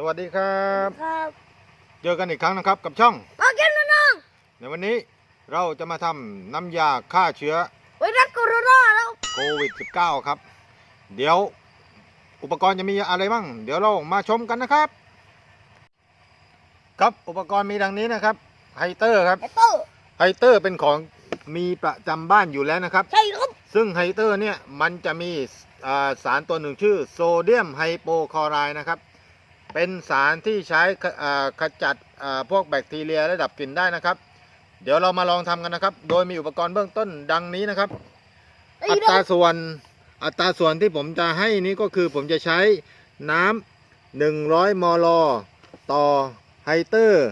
สวัสดีครับ ครับเจอกันอีกครั้งนะครับกับช่องมาเก็ตน้องในวันนี้เราจะมาทำน้ำยาฆ่าเชื้อๆไวรัสโคโรนาแล้วโควิด -19 ครับ เดี๋ยวอุปกรณ์จะมีอะไรบ้าง เดี๋ยวเรามาชมกันนะครับ ครับอุปกรณ์มีดังนี้นะครับไฮเตอร์ครับไอเตอร์ไฮเตอร์เป็นของมีประจำบ้านอยู่แล้วนะครับ ใช่ครับซึ่งไฮเตอร์เนี่ยมันจะมีอ่าสารตัวหนึ่งชื่อโซเดียมไฮโปคลอไรด์นะครับ เป็นสารที่ใช้ขอ่าขจัดอ่าพวกแบคทีเรียและดับกลิ่นได้นะครับ เดี๋ยวเรามาลองทำกันนะครับ โดยมีอุปกรณ์เบื้องต้นดังนี้นะครับไอ้อัดตราอกส่วนอัตราส่วนที่ผมจะให้นี้ก็คือผมจะใช้น้ำ100 มล ต่อไฮเตอร์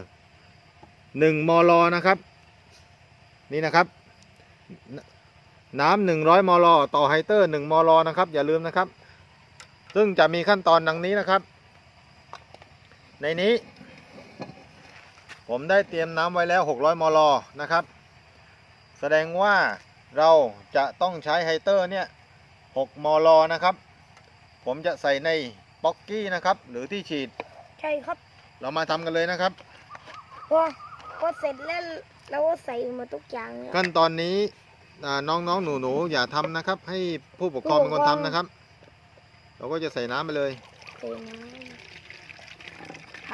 1 มลนะครับ นี่นะครับน้ำ100 มล ต่อไฮเตอร์ 1 มล นะครับ อย่าลืมนะครับ ซึ่งจะมีขั้นตอนดังนี้นะครับ ในนี้ ผมได้เตรียมน้ำไว้แล้ว 600 มลนะครับ แสดงว่าเราจะต้องใช้ไฮเตอร์เนี่ย 6 มลนะครับ ผมจะใส่ในป๊อกกี้นะครับ หรือที่ฉีด ใช่ครับ เรามาทำกันเลยนะครับ พอพอเสร็จแล้วเราก็ใส่หมาทุกอย่างเลยขั้นตอนนี้อ่าน้องๆ หนูๆ อย่าทำนะครับ ให้ผู้ปกครองเป็นคนทำนะครับ เราก็จะใส่น้ำไปเลย ใส่น้ถ้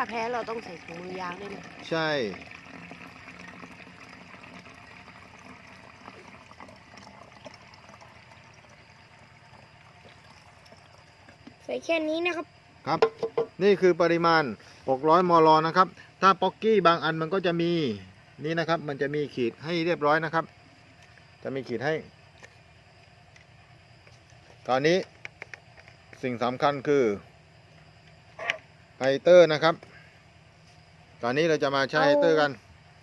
าแพ้เราต้องใส่ถุงมือยางด้วยนะใช่ำใส่แค่นี้นะครับ ครับ นี่คือปริมาณ 600 มล นะครับ ถ้าป๊อกกี้บางอันมันก็จะมี นี่นะครับ มันจะมีขีดให้เรียบร้อยนะครับ จะมีขีดให้ ตอนนี้สิ่งสำคัญคือไฮเตอร์นะครับ ตอนนี้เราจะมาใช้ไฮเตอร์กัน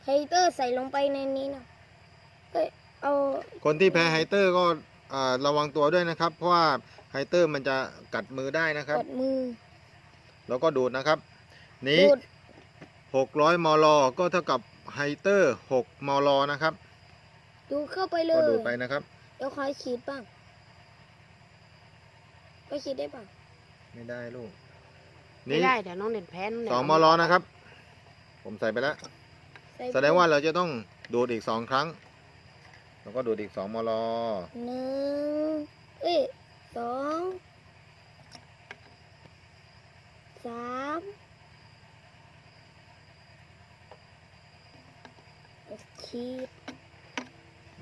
ไฮเตอร์ใส่ลงไปในนี้นะเอ้ยเอาคนที่แพ้ไฮเตอร์ก็อ่าระวังตัวด้วยนะครับ เพราะว่าไฮเตอร์มันจะกัดมือได้นะครับ กดมือแล้วก็ดูดนะครับ นี้ ดูด600 มล ก็เท่ากับไฮเตอร์ 6 มล นะครับ ดูดเข้าไปเลก็ยดูดไปนะครับ เดี๋ยวคอยขีดบ้างไปขีดได้ป่ะไม่ได้ลูก ไม่นี่ได้เดี๋ยวน้องเด่นแพ้น้องเด่นสองมล นะครับ ผมใส่ไปแล้ว ใส่แสดงว่าเราจะต้องดูดอีกสองครั้ง แล้วก็ดูดอีก2มลหนึ่งเอ้ยสองสามขีด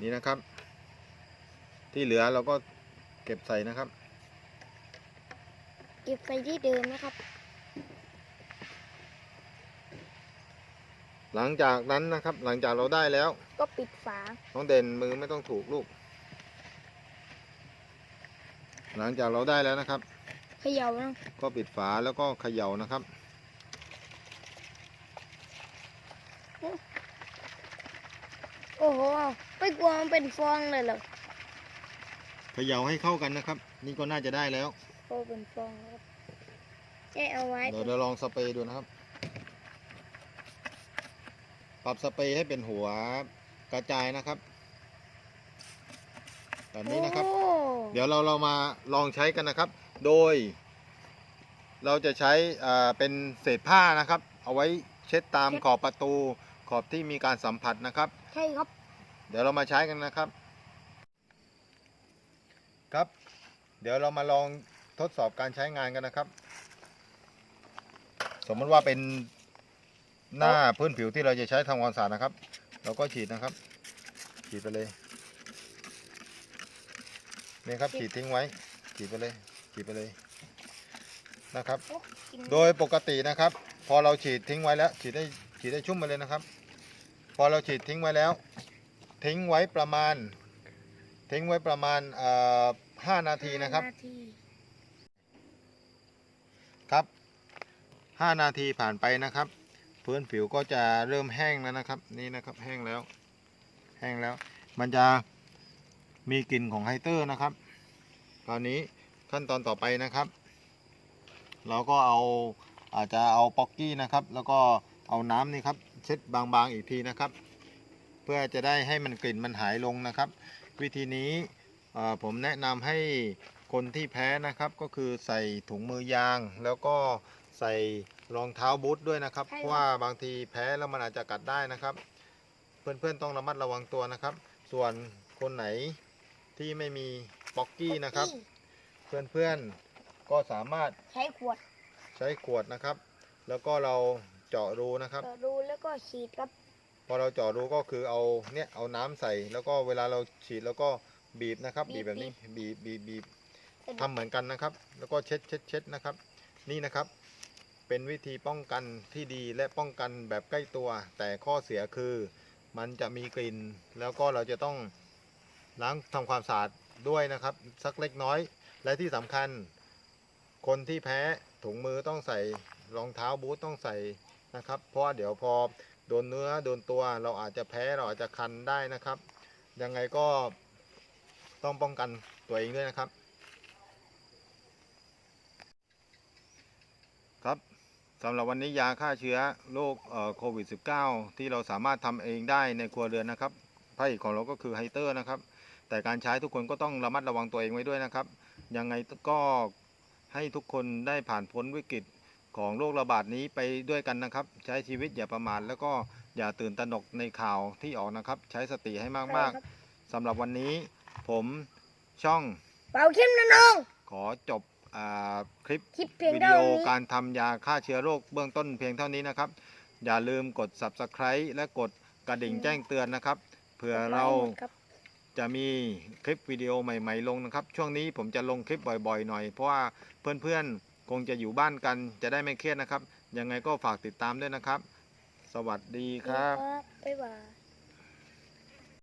นี่นะครับ ที่เหลือเราก็เก็บใส่นะครับ เก็บใส่ที่เดิมนะครับ หลังจากนั้นนะครับ หลังจากเราได้แล้ว ก็ปิดฝา น้องเด่นมือไม่ต้องถูกลูก หลังจากเราได้แล้วนะครับ เขย่านะก็ปิดฝาแล้วก็เขย่านะครับ โอ้โห ไม่กลัวมันเป็นฟองเลยเหรอเขย่าให้เข้ากันนะครับ นี่ก็น่าจะได้แล้วโอ้เป็นฟองแล้วครับแค่เอาไว้ เดี๋ยวเราลองสเปรย์ดูนะครับ ปรับสเปรย์ให้เป็นหัวกระจายนะครับแบบนี้นะครับโอ้เดี๋ยวเราเรามาลองใช้กันนะครับ โดย เราจะใช้อ่าเป็นเศษผ้านะครับ เอาไว้เช็ดตามขอบประตูขอบที่มีการสัมผัสนะครับ ใช่ครับ เดี๋ยวเรามาใช้กันนะครับ ครับ เดี๋ยวเรามาลองทดสอบการใช้งานกันนะครับ สมมติว่าเป็น หน้าพื้นผิวที่เราจะใช้ทำความสะอาดนะครับ เราก็ฉีดนะครับ ฉีดไปเลยนี่ครับฉีดทิ้งไว้ ฉีดไปเลยฉีดไปเลยนะครับโอ้กินโดยปกตินะครับ พอเราฉีดทิ้งไว้แล้ว ฉีดได้ฉีดได้ชุ่มไปเลยนะครับ พอเราฉีดทิ้งไว้แล้ว ทิ้งไว้ประมาณ ทิ้งไว้ประมาณเอ่อห้านาทีนะครับห้านาทีครับ 5 นาทีผ่านไปนะครับ พื้นผิวก็จะเริ่มแห้งแล้วนะครับ นี่นะครับแห้งแล้ว แห้งแล้ว มันจะมีกลิ่นของไฮเตอร์นะครับ คราวนี้ขั้นตอนต่อไปนะครับ เราก็เอาอาจจะเอาป๊อกกี้นะครับ แล้วก็เอาน้ำนี่ครับ เช็ดบางๆอีกทีนะครับ เพื่อจะได้ให้มันกลิ่นมันหายลงนะครับ วิธีนี้ผมแนะนำให้คนที่แพ้นะครับก็คือใส่ถุงมือยางแล้วก็ใส่ รองเท้าบูทด้วยนะครับใช่ครับ เพราะว่าบางทีแพ้แล้วมันอาจจะกัดได้นะครับ เพื่อนๆต้องระมัดระวังตัวนะครับ ส่วนคนไหนที่ไม่มีป๊อกกี้นะครับ เพื่อนๆก็สามารถใช้ขวด ใช้ขวดนะครับ แล้วก็เราเจาะรูนะครับ เจาะรูแล้วก็ฉีดครับ พอเราเจาะรูก็คือเอาเนี่ยเอาน้ำใส่ แล้วก็เวลาเราฉีดแล้วก็บีบนะครับ บีบแบบนี้บีบบีบบีบทำเหมือนกันนะครับ แล้วก็เช็ดเช็ดเช็ดนะครับ นี่นะครับ เป็นวิธีป้องกันที่ดีและป้องกันแบบใกล้ตัว แต่ข้อเสียคือมันจะมีกลิ่น แล้วก็เราจะต้องล้างทำความสะอาดด้วยนะครับ สักเล็กน้อย และที่สำคัญ คนที่แพ้ถุงมือต้องใส่รองเท้าบูทต้องใส่นะครับ เพราะเดี๋ยวพอโดนเนื้อโดนตัวเราอาจจะแพ้เราอาจจะคันได้นะครับ ยังไงก็ต้องป้องกันตัวเองด้วยนะครับ สำหรับวันนี้ยาฆ่าเชื้อโรคเอ่อโควิด -19 ที่เราสามารถทำเองได้ในครัวเรือนนะครับไพ่ของเราก็คือไฮเตอร์นะครับ แต่การใช้ทุกคนก็ต้องระมัดระวังตัวเองไว้ด้วยนะครับ ยังไงก็ให้ทุกคนได้ผ่านพ้นวิกฤตของโรคระบาดนี้ไปด้วยกันนะครับ ใช้ชีวิตอย่าประมาทแล้วก็อย่าตื่นตระหนกในข่าวที่ออกนะครับ ใช้สติให้มากๆสำหรับวันนี้ ผมช่องเป่าเข้มนะน้องขอจบอ่า คลิปคลิปเพียงวิเท่าดีโอนี้การทำยาฆ่าเชื้อโรคเบื้องต้นเพียงเท่านี้นะครับ อย่าลืมกด subscribe และกดกระดิ่งแจ้งเตือนนะครับเผื่อเราครับจะมีคลิปวิดีโอใหม่ ๆ ลงนะครับ ช่วงนี้ผมจะลงคลิปบ่อยๆ หน่อย เพราะว่าเพื่อนๆ คงจะอยู่บ้านกัน จะได้ไม่เครียดนะครับ ยังไงก็ฝากติดตามด้วยนะครับ สวัสดีครับ บ๊ายบาย